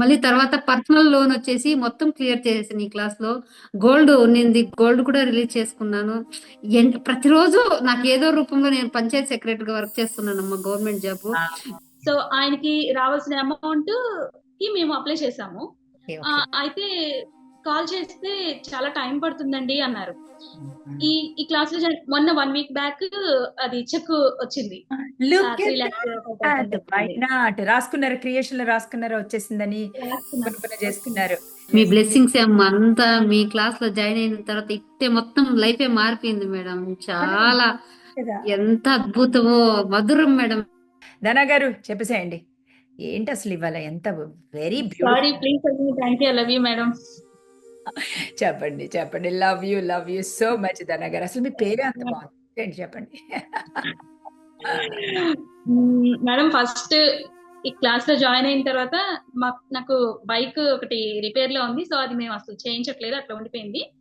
మళ్ళీ తర్వాత personal loan వచ్చేసి మొత్తం క్లియర్ చేసేసాను ఈ క్లాస్లో. గోల్డ్ నింది గోల్డ్ కూడా రిలీజ్ చేసుకున్నాను. ప్రతిరోజు నాకు ఏదో రూపంలో నేను పంచాయత్ సెక్రటరీగా వర్క్ చేస్తున్నానమ్మా గవర్నమెంట్ జాబ్. సో ఆయనకి రావాల్సిన అమౌంట్కి మేము అప్లై చేసాము. అయితే కాల్ చేస్తే చాలా టైం పడుతుందండి అన్నారు. ఈ ఈ క్లాస్లో మొన్న వన్ వీక్ బ్యాక్ అది చెక్ వచ్చింది? రాసుకున్నారు క్రియేషన్లో రాసుకున్నారు వచ్చేసిందని చేసుకున్నారు. మీ బ్లెస్సింగ్స్ అంతా మీ క్లాస్లో జాయిన్ అయిన తర్వాత ఇట్టే మొత్తం లైఫే మారిపోయింది మేడం. చాలా. ఎంత అద్భుతమో మధురం మేడం. ధనా గారు చెప్పేసేయండి. ఏంటి అసలు ఇవాళ ఎంత very sorry beautiful please thank you love you madam చెప్పండి చెప్పండి. Love you love you so much Dhana గారు. అసలు మీ పేరే అంత బాగుంది. చెప్పండి? మేడం ఫస్ట్ ఈ క్లాస్లో జాయిన్ అయిన తర్వాత మా- నాకు బైక్ ఒకటి రిపేర్లో ఉంది. సో అది మేము అసలు చేయించట్లేదు అట్లా ఉండిపోయింది.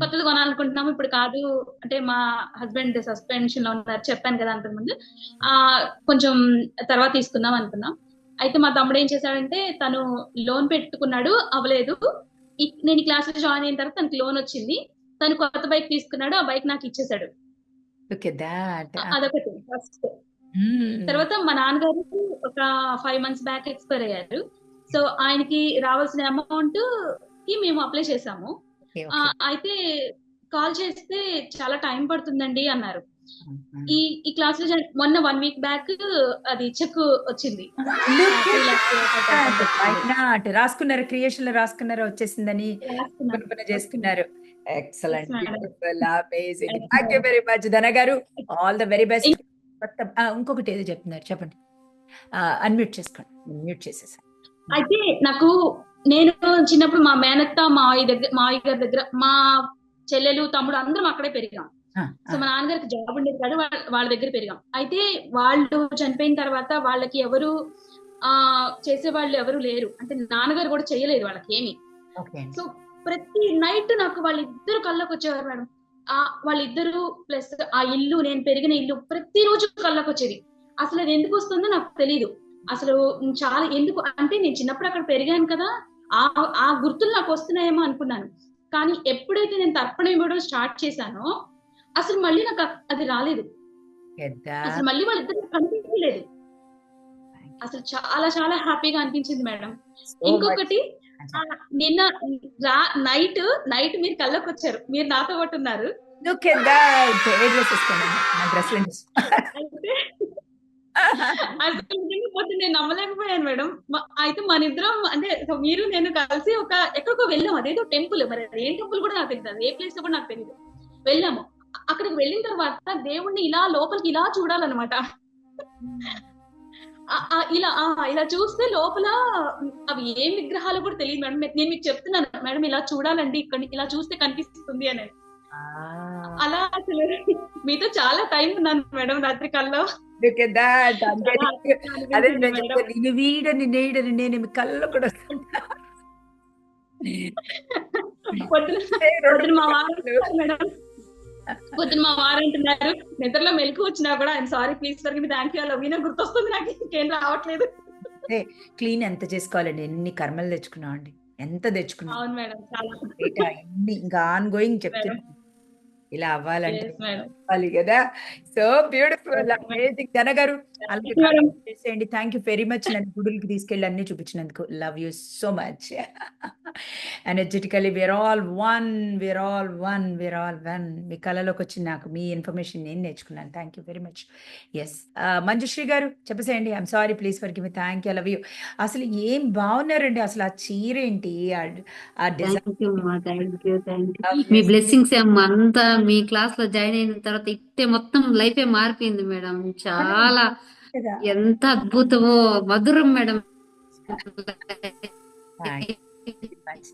కొత్తది కొనాలనుకుంటున్నాము. ఇప్పుడు కాదు అంటే మా హస్బెండ్ సస్పెన్షన్లో ఉన్నారు. చెప్పాను కదా అంతకుముందు. ఆ కొంచెం తర్వాత తీసుకుందాం అనుకున్నాం. అయితే మా తమ్ముడు ఏం చేశాడంటే తను లోన్ పెట్టుకున్నాడు అవ్వలేదు. నేను ఈ క్లాస్లో జాయిన్ అయిన తర్వాత తనకి లోన్ వచ్చింది. తను కొత్త బైక్ తీసుకున్నాడు. ఆ బైక్ నాకు ఇచ్చేసాడు. అదొకటి ఫస్ట్ తర్వాత మా నాన్నగారు ఒక ఫైవ్ మంత్స్ బ్యాక్ ఎక్స్పైర్ అయ్యారు. సో ఆయనకి రావాల్సిన అమౌంట్కి మేము అప్లై చేసాము. అయితే కాల్ చేస్తే చాలా టైం పడుతుందండి అన్నారు. ఈ ఈ క్లాస్లో మొన్న వన్ వీక్ బ్యాక్ అది చెక్ వచ్చింది. నాట్ రాసుకున్నారు క్రియేషన్లో రాసుకున్నారు వచ్చేసిందని చేసుకున్నారు. Excellent amazing thank you. Very much Dhana గారు. ఆల్ ద వెరీ బెస్ట్ ఇంకొకటి ఏదో చెప్తున్నారు చెప్పండి. అన్మ్యూట్ చేసుకోండి. మ్యూట్ చేసేసాను. అయితే నాకు నేను చిన్నప్పుడు మా మేనత్త మా దగ్గర మా గారి దగ్గర మా చెల్లెలు తమ్ముడు అందరం అక్కడే పెరిగాం. సో మా నాన్నగారికి జాబ్ ఉండేది కాదు వాళ్ళ వాళ్ళ దగ్గర పెరిగాం. అయితే వాళ్ళు చనిపోయిన తర్వాత వాళ్ళకి ఎవరు ఆ చేసే వాళ్ళు ఎవరు లేరు. అంటే నాన్నగారు కూడా చేయలేదు వాళ్ళకి ఏమి. సో ప్రతి నైట్ నాకు వాళ్ళిద్దరు కళ్ళకు వచ్చేవారు మేడం. ఆ వాళ్ళిద్దరు ప్లస్ ఆ ఇల్లు నేను పెరిగిన ఇల్లు ప్రతిరోజు కళ్ళకు వచ్చేది. అసలు అది ఎందుకు వస్తుందో నాకు తెలియదు అసలు చాలా ఎందుకు అంటే నేను చిన్నప్పుడు అక్కడ పెరిగాను కదా ఆ ఆ గుర్తులు నాకు వస్తున్నాయేమో అనుకున్నాను. కానీ ఎప్పుడైతే నేను తర్పణ ఇవ్వడం స్టార్ట్ చేశానో అసలు మళ్ళీ నాకు అది రాలేదు. అసలు మళ్ళీ వాళ్ళిద్దరు కనిపించలేదు. అసలు చాలా చాలా హ్యాపీగా అనిపించింది మేడం. ఇంకొకటి నిన్న రా నైట్ నైట్ మీరు కళ్ళకి వచ్చారు మీరు నాతో పాటు ఉన్నారు. అసలు నేను నమ్మలేకపోయాను మేడం. అయితే మన ఇద్దరం అంటే మీరు నేను కలిసి ఒక ఎక్కడికో వెళ్ళాం. అదేదో టెంపుల్. మరి ఏం టెంపుల్ కూడా నాకు తెలియదు ఏ ప్లేస్ కూడా నాకు తెలియదు వెళ్ళాము. అక్కడికి వెళ్ళిన తర్వాత దేవుణ్ణి ఇలా లోపలికి ఇలా చూడాలన్నమాట. ఇలా ఆ ఇలా చూస్తే లోపల అవి ఏం విగ్రహాలు కూడా తెలియదు మేడం. నేను మీకు చెప్తున్నాను మేడం ఇలా చూడాలండి ఇక్కడ ఇలా చూస్తే కనిపిస్తుంది అని. అలా అసలు మీతో చాలా టైం ఉన్నాను మేడం రాత్రి కల్లో అదే నేను వీడని నేడని నేను కూడా మా వారు మేడం. పొద్దున మా వారు అంటున్నారు నిద్రలో మెలకు వచ్చినా కూడా I'm sorry please for me thank you love you గుర్తొస్తుంది నాకు ఇంకేం రావట్లేదు. క్లీన్ ఎంత చేసుకోవాలండి? ఎన్ని కర్మలు తెచ్చుకున్నాం అండి ఎంత తెచ్చుకున్నాం? అవును మేడం చాలా. ఇంకా ఆన్ గోయింగ్ చెప్తున్నాం ఇలా అవ్వాలంటే అవ్వాలి కదా. సో బ్యూటిఫుల్ అమేజింగ్ ధన గారు. చేసేయండి. థ్యాంక్ యూ వెరీ మచ్ నన్ను గుడులకి తీసుకెళ్ళి అన్ని చూపించినందుకు. Love you so much energetically we're all one we're all one we're all one మీ కళలోకి వచ్చి నాకు మీ ఇన్ఫర్మేషన్ నేను నేర్చుకున్నాను. Thank you very much S Manjushree గారు చెప్పేసేయండి. I'm sorry please forgive thank you love you అసలు ఏం బాగున్నారండి? అసలు ఆ చీర ఏంటి? ఆ- డిజైన్ మీ బ్లెస్సింగ్స్ అంతా మీ క్లాస్లో జాయిన్ అయిన తర్వాత ఇట్టే మొత్తం లైఫే మారిపోయింది మేడం. చాలా ఎంత అద్భుతమో మధురం మేడం.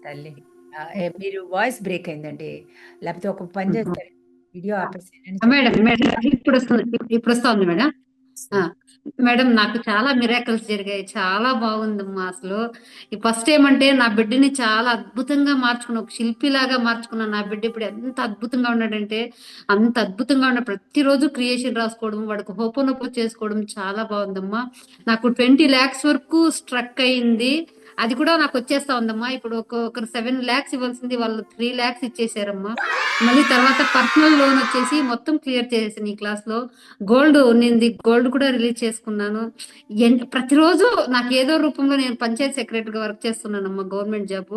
తల్లి. మీరు వాయిస్ బ్రేక్ అయిందండి. లేకపోతే ఒక పని చేస్తారు. వీడియో ఆపేసి మేడం మేడం ఇప్పుడు వస్తుంది ఇప్పుడు వస్తుంది మేడం. మేడం నాకు చాలా మిరాకల్స్ జరిగాయి. చాలా బాగుందమ్మా అసలు. ఈ ఫస్ట్ ఏమంటే నా బిడ్డని చాలా అద్భుతంగా మార్చుకున్న ఒక శిల్పిలాగా మార్చుకున్న నా బిడ్డ ఇప్పుడు ఎంత అద్భుతంగా ఉన్నాడంటే అంత అద్భుతంగా ఉన్న ప్రతిరోజు క్రియేషన్ రాసుకోవడం వాడికి హోపోనోపో చేసుకోవడం చాలా బాగుందమ్మా. నాకు ట్వంటీ ల్యాక్స్ వరకు స్ట్రక్ అయింది. అది కూడా నాకు వచ్చేస్తా ఉందమ్మా. ఇప్పుడు ఒక్కొక్కరు సెవెన్ ల్యాక్స్ ఇవ్వాల్సింది వాళ్ళు త్రీ ల్యాక్స్ ఇచ్చేసారమ్మా. మళ్ళీ తర్వాత పర్సనల్ లోన్ వచ్చేసి మొత్తం క్లియర్ చేసేసాను ఈ క్లాస్లో గోల్డ్ ఉన్నింది గోల్డ్ కూడా రిలీజ్ చేసుకున్నాను. ప్రతిరోజు నాకు ఏదో రూపంలో నేను పంచాయత్ సెక్రటరీగా వర్క్ చేస్తున్నానమ్మా గవర్నమెంట్ జాబ్.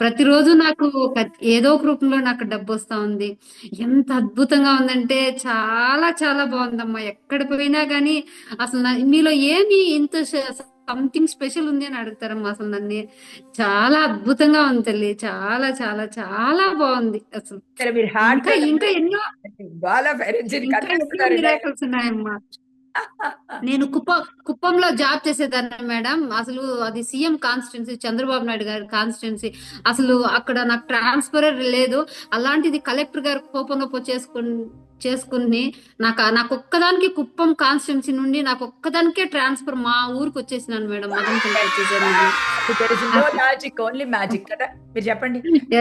ప్రతిరోజు నాకు ఏదో ఒక రూపంలో నాకు డబ్బు వస్తా ఉంది. ఎంత అద్భుతంగా ఉందంటే చాలా చాలా బాగుందమ్మా. ఎక్కడ పోయినా గానీ అసలు మీలో ఏమి ఇంత సంథింగ్ స్పెషల్ ఉంది అని అడుగుతారమ్మా అసలు నన్ను. చాలా అద్భుతంగా ఉంది తల్లి. చాలా చాలా చాలా బాగుంది అసలు. మీరు హార్ట్ ఇంకా ఇంకా ఎన్నో మిరాకిల్స్ ఉన్నాయమ్మా. నేను కుప్ప కుప్పంలో జాబ్ చేసేదాన్ని మేడం అసలు అది సీఎం కాన్స్టిట్యున్సీ చంద్రబాబు నాయుడు గారి కాన్స్టిట్యున్సీ అసలు అక్కడ నాకు ట్రాన్స్ఫర్ లేదు. అలాంటిది కలెక్టర్ గారు కోపం నొప్పి చేసుకుని చేసుకుని నాకు నాకు ఒక్కదానికి కుప్పం కాన్స్టిట్యున్సీ నుండి నాకు ఒక్కదానికే ట్రాన్స్ఫర్ మా ఊరికి వచ్చేసినాను మేడం మదనపల్లి వచ్చేసాను మ్యాజిక్ ఓన్లీ మ్యాజిక్ కదా? మీరు చెప్పండి.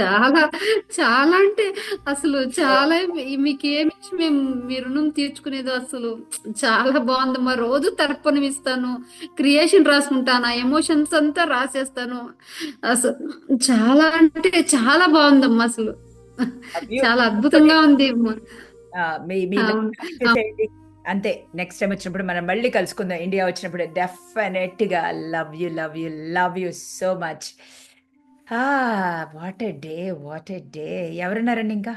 చాలా చాలా అంటే అసలు చాలా మీ- మీకు ఏమి మేము మీ రుణం తీర్చుకునేది అసలు చాలా బాగుందమ్మా రోజు తర్పణం ఇస్తాను క్రియేషన్ రాసుకుంటాను ఎమోషన్స్ అంతా రాసేస్తాను. అసలు చాలా అంటే చాలా బాగుందమ్మా అసలు. చాలా అద్భుతంగా ఉంది అంతే నెక్స్ట్ టైం వచ్చినప్పుడు మనం మళ్ళీ కలుసుకుందాం. ఇండియా వచ్చినప్పుడు డెఫినెట్గా love you love you love you so much what a day what a day ఎవరున్నారండి ఇంకా?